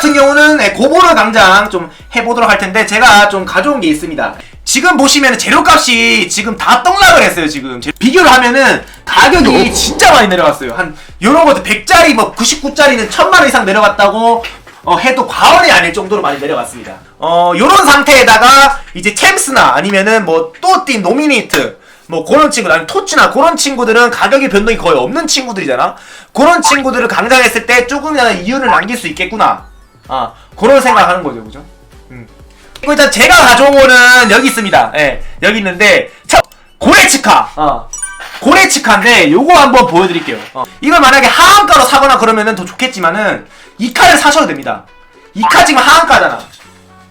같은 경우는 네, 고보를 강장 좀 해보도록 할 텐데 제가 좀 가져온 게 있습니다. 지금 보시면 재료값이 지금 다 떡락을 했어요 지금. 제- 비교를 하면은 가격이 진짜 많이 내려갔어요. 한 요런 것도 100짜리 뭐 99짜리는 1000만원 이상 내려갔다고 어, 해도 과언이 아닐 정도로 많이 내려갔습니다. 어 요런 상태에다가 이제 템스나 아니면은 뭐 또띠 노미니트 뭐 그런 친구들 아니 토치나 그런 친구들은 가격의 변동이 거의 없는 친구들이잖아? 그런 친구들을 강장했을 때 조금이라도 이윤을 남길 수 있겠구나 아 그런 생각하는 거죠 그죠 음. 그리고 일단 제가 가져온 거는 여기 있습니다. 예, 여기 있는데 자, 고레츠카. 어. 고레츠카인데 요거 한번 보여드릴게요. 어. 이걸 만약에 하한가로 사거나 그러면은 더 좋겠지만은 이 칼을 사셔도 됩니다. 이 칼 지금 하한가잖아.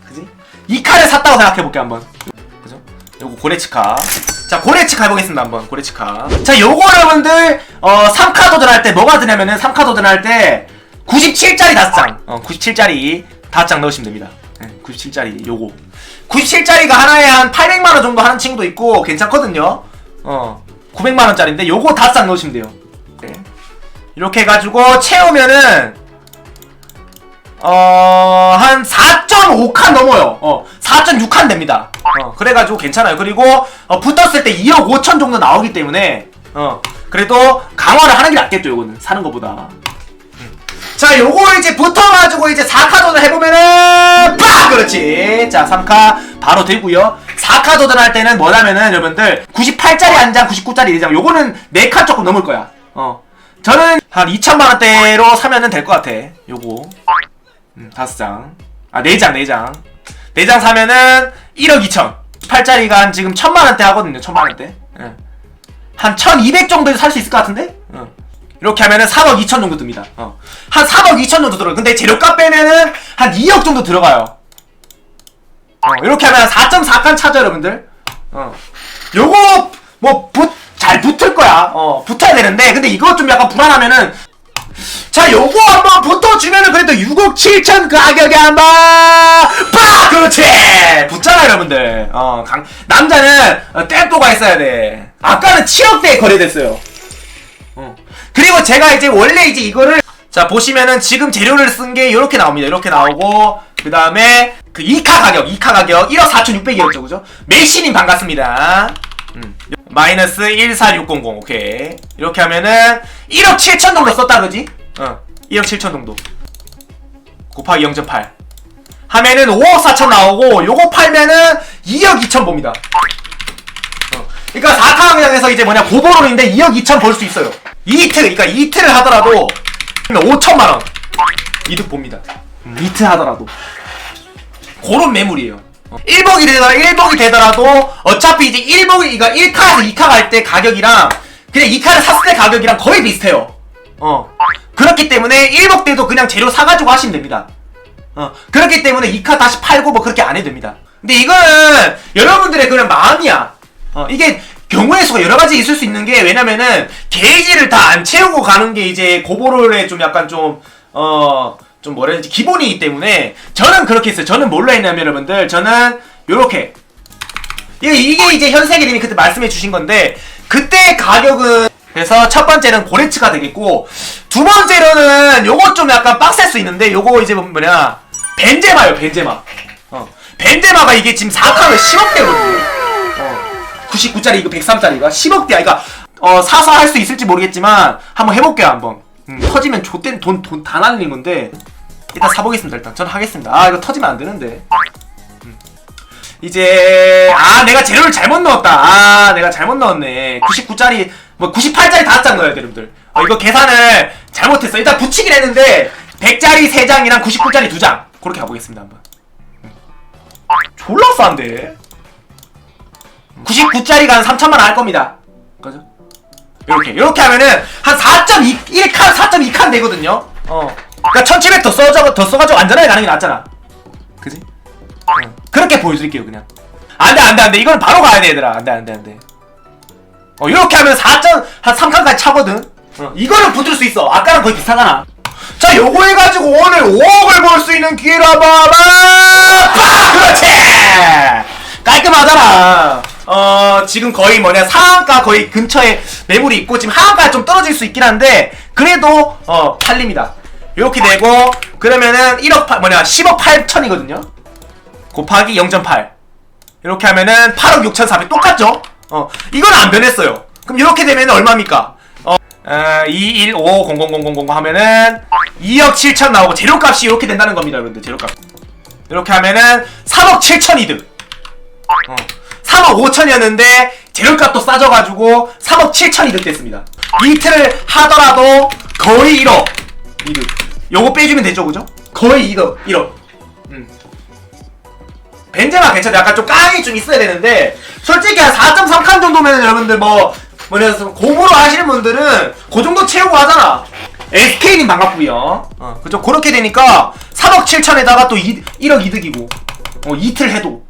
그지? 이 칼을 샀다고 생각해볼게 한번. 그죠? 요거 고레츠카. 자, 고레츠카 해보겠습니다 한번. 고레츠카. 자, 요거 여러분들 어 3카 도전 할 때 뭐가 드냐면은 3카 도전 할 때 97짜리 5장. 어, 97짜리 5장 넣으시면 됩니다. 네, 97짜리 요거. 97짜리가 하나에 한 800만 원 정도 하는 친구도 있고 괜찮거든요. 어 900만 원짜리인데 요거 다싹 넣으시면 돼요. 네. 이렇게 해 가지고 채우면은 어 한 4.5칸 넘어요. 어 4.6칸 됩니다. 어 그래가지고 괜찮아요. 그리고 어, 붙었을 때 2억 5천 정도 나오기 때문에 어 그래도 강화를 하는 게 낫겠죠 요거는. 사는 것보다 자, 요거 이제 붙어가지고 이제 4카 도전 해보면은, 빡! 그렇지. 자, 3카 바로 되고요 4카 도전 할 때는 뭐냐면은, 여러분들, 98짜리 한 장, 99짜리 4장. 요거는 4칸 조금 넘을 거야. 어. 저는 한 2천만원대로 사면은 될 것 같아. 요거. 음, 5장. 아, 4장, 4장. 4장 사면은 1억 2천. 8짜리가 한 지금 1000만원대 하거든요, 1000만원대. 예. 한 1200 정도에 살수 있을 것 같은데? 어. 이렇게 하면은 3억 2천 정도 듭니다. 어. 한 3억 2천 정도 들어요. 근데 재료값 빼면은 한 2억 정도 들어가요. 어, 이렇게 하면 4.4칸 차죠, 여러분들. 어. 요거 뭐잘 붙을 거야. 어, 붙어야 되는데 근데 이거 좀 약간 불안하면은 자, 요거 한번 붙어주면은 그래도 6억 7천 가격에 한 번 빡! 그렇지! 붙잖아, 여러분들. 어, 강, 남자는 어, 땜또가 있어야 돼. 아까는 7억대에 거래됐어요. 어. 그리고 제가 이제 원래 이제 이거를 자 보시면은 지금 재료를 쓴 게 이렇게 나옵니다. 이렇게 나오고 그 다음에 그 2카 가격, 2카 가격 1억 4,600이었죠, 그죠? 메시님 반갑습니다. 음. 마이너스 14600 오케이 이렇게 하면은 1억 7천 정도 썼다 그지? 어 1억 7천 정도 곱하기 0.8 하면은 5억 4천 나오고 요거 팔면은 2억 2천 봅니다 어. 그러니까 4강장에서 이제 뭐냐 고보론인데 2억 2천 벌 수 있어요. 이틀 그러니까 이틀을 하더라도 5천만 원. 이득 봅니다. 음, 이틀 하더라도. 그런 매물이에요. 1복이 되더라 1복이 되더라도 어차피 이제 1복이 그러니까 1카에서 2카 갈 때 가격이랑 그냥 2카를 샀을 때 가격이랑 거의 비슷해요. 어. 그렇기 때문에 1복 때도 그냥 재료 사가지고 하시면 됩니다. 어. 그렇기 때문에 2카 다시 팔고 뭐 그렇게 안 해도 됩니다. 근데 이거는 여러분들의 그냥 마음이야 어 이게 경우의 수가 여러 가지 있을 수 있는 게 왜냐면은 게이지를 다 안 채우고 가는 게 이제 고보롤의 좀 약간 좀 어 좀 뭐라 해야 되지? 기본이기 때문에 저는 그렇게 했어요. 저는 뭘로 했냐면 여러분들 저는 요렇게. 이게, 이게 이제 현세계님이 그때 말씀해 주신 건데 그때 가격은 그래서 첫 번째는 고레츠가 되겠고 두 번째로는 요거 좀 약간 빡셀 수 있는데 요거 이제 뭐냐? 벤제마요 벤제마. 어 벤제마가 이게 지금 4칸을 10억대거든요 어 99짜리 이거 103짜리가 10억대야 그러니까 어 사서 할 수 있을지 모르겠지만 한번 해볼게요 한번. 음, 터지면 좆된 돈돈 다 날리는 건데 일단 사보겠습니다 일단. 저는 하겠습니다. 아 이거 터지면 안 되는데. 음. 이제 아 내가 재료를 잘못 넣었다. 아 내가 잘못 넣었네. 99짜리 뭐 98짜리 다섯 장 넣어야 돼 여러분들. 어, 이거 계산을 잘못했어. 일단 붙이긴 했는데 100짜리 3장이랑 99짜리 2장. 그렇게 가보겠습니다 한번. 음. 졸라 싼데 99짜리가 한 3천만 원 할 겁니다 그죠? 이렇게 이렇게 하면은 한4.2 1칸 4.2칸 되거든요. 어. 그러니까 1700 더 써져 더 써가지고 안전하게 가는 게 낫잖아. 그지? 어. 그렇게 보여드릴게요 그냥. 안돼 안돼 안돼 이건 바로 가야 돼 얘들아 안돼 안돼 안돼. 어 이렇게 하면 4점 한 3칸까지 차거든. 어. 이거는 붙을 수 있어. 아까랑 거의 비슷하잖아. 자 요거 해가지고 오늘 5억을 벌 수 있는 봐봐. 빡! 그렇지. 깔끔하잖아. 어, 지금 거의 뭐냐, 상한가 거의 근처에 매물이 있고, 지금 하한가 좀 떨어질 수 있긴 한데, 그래도, 어, 팔립니다. 이렇게 되고 그러면은 1억 8 뭐냐 10억 8천이거든요. 곱하기 0.8 이렇게 하면은 8억 6,400 똑같죠? 어 이건 안 변했어요. 그럼 이렇게 되면 얼마입니까? 어, 어 2, 1, 5, 0, 0, 0, 0, 0 하면은 2억 7천 나오고 재료값이 이렇게 된다는 겁니다 여러분들 재료값. 이렇게 하면은 3억 7천 이득. 어, 3억 5천이었는데 재료값도 싸져가지고 3억 7천 이득 됐습니다. 이틀을 하더라도 거의 1억. 이득 요거 빼주면 되죠 그죠? 거의 2억 1억. 음. 벤제마 괜찮아 약간 좀 깡이 좀 있어야 되는데 솔직히 한 4.3칸 정도면 여러분들 뭐 뭐냐 공으로 하시는 분들은 그 정도 채우고 하잖아. SK님 반갑고요. 어, 그죠? 그렇게 되니까 3억 7천에다가 또 2, 1억 이득이고. 어, 이틀 해도.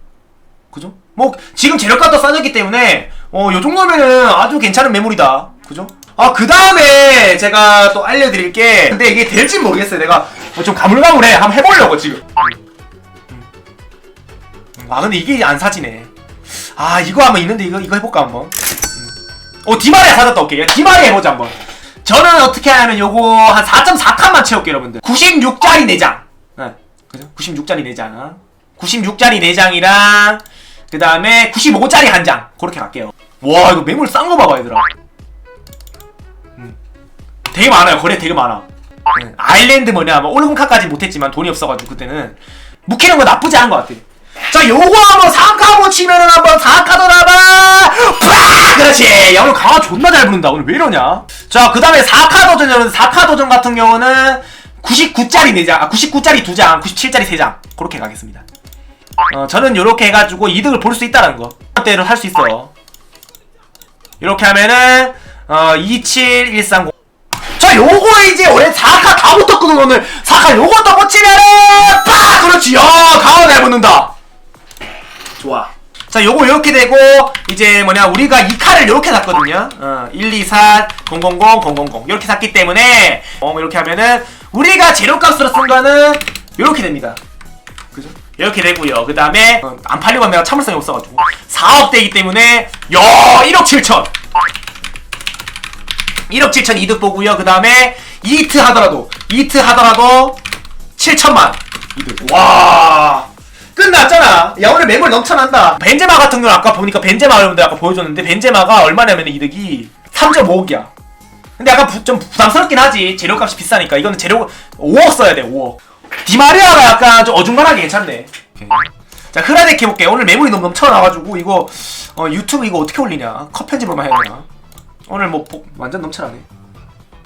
그죠? 뭐 지금 재료값도 싸졌기 때문에 어, 요 정도면은 아주 괜찮은 매물이다. 그죠? 아, 그 다음에 제가 또 알려드릴 게 근데 이게 될진 모르겠어요. 내가 뭐 좀 가물가물해. 한번 해보려고 지금. 음. 아, 근데 이게 안 사지네. 아, 이거 한번 있는데 이거 이거 해볼까 한번. 음. 어, 디마리아 사졌다. 야, 디마리아 해보자 한번. 저는 어떻게 하면 요거 한 4.4칸만 채울게요, 여러분들. 96짜리 내장. 네, 그죠? 96짜리 내장. 96짜리 내장이랑 그 다음에 95짜리 한 장. 그렇게 갈게요. 와, 이거 매물 싼 거 봐봐, 얘들아. 음. 되게 많아요. 거래 되게 많아. 네, 아일랜드 뭐냐, 뭐 올금카까지 못했지만 돈이 없어가지고 그때는 묵히는 거 나쁘지 않은 것 같아. 자, 요거 한번 4카 한번 치면은 한번 4카 돌아봐! 팍! 그렇지! 야, 오늘 강화 존나 잘 부른다. 오늘 왜 이러냐? 자, 그 다음에 4카 도전, 여러분, 4카 도전 같은 경우는 99짜리 4장, 아, 99짜리 2장, 97짜리 3장. 그렇게 가겠습니다. 어, 저는 요렇게 해가지고 이득을 볼 수 있다는 거. 때로 할수 있어. 이렇게 하면은, 어, 27130. 자, 요거 이제 원래 4카 다 붙었거든, 오늘. 4카 요것도 붙이면은, 빡! 그렇지. 야, 강화 잘 붙는다. 좋아. 자, 요거 이렇게 되고, 이제 뭐냐, 우리가 이 칼을 이렇게 샀거든요. 어, 1, 2, 4, 0, 0, 0, 0, 0, 0. 이렇게 샀기 때문에, 어, 이렇게 하면은, 우리가 재료값으로 쓴 거는, 이렇게 됩니다. 이렇게 되고요. 그 다음에, 어, 안 팔리고 하면 참을성이 없어가지고. 4억 대이기 때문에, 야 1억 7천! 1억 7천 이득 보고요. 그 다음에, 이트 하더라도, 이트 하더라도, 7천만 이득. 와. 끝났잖아. 야 오늘 매물 넘쳐난다. 벤제마 같은 경우는 아까 보니까 벤제마 여러분들 아까 보여줬는데 벤제마가 얼마냐면 이득이 3.5억이야. 근데 약간 부, 좀 부담스럽긴 하지. 재료값이 비싸니까 이거는 재료 5억 써야 돼. 5억. 디마리아가 약간 좀 어중간하게 괜찮네. 자 흐라데키 해볼게. 오늘 매물이 너무 넘쳐나가지고 이거 어, 유튜브 이거 어떻게 올리냐? 컷 편집으로만 해야 되나? 오늘 뭐 보- 완전 넘쳐나네.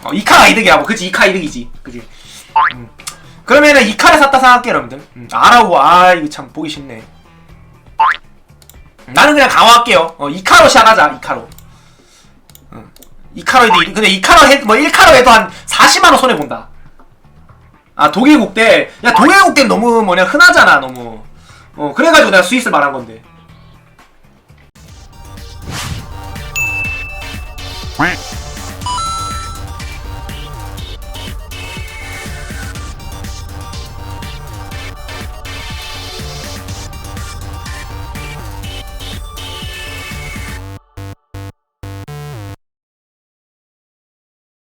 어, 이카가 이득이야. 뭐 그지 이카 이득이지. 그지. 음. 그러면은 이 칼을 샀다 생각할게 여러분들 음, 아라고 아 이거 참 보기 싫네 음, 나는 그냥 강화할게요 어, 2카로 시작하자 2카로 음, 2카로 해도 일- 근데 2카로 해도 뭐 1카로 해도 한 40만원 손해본다 아 독일 국대. 야 독일 국대 너무 뭐냐 흔하잖아 너무. 어 그래가지고 내가 스위스 말한 건데. quack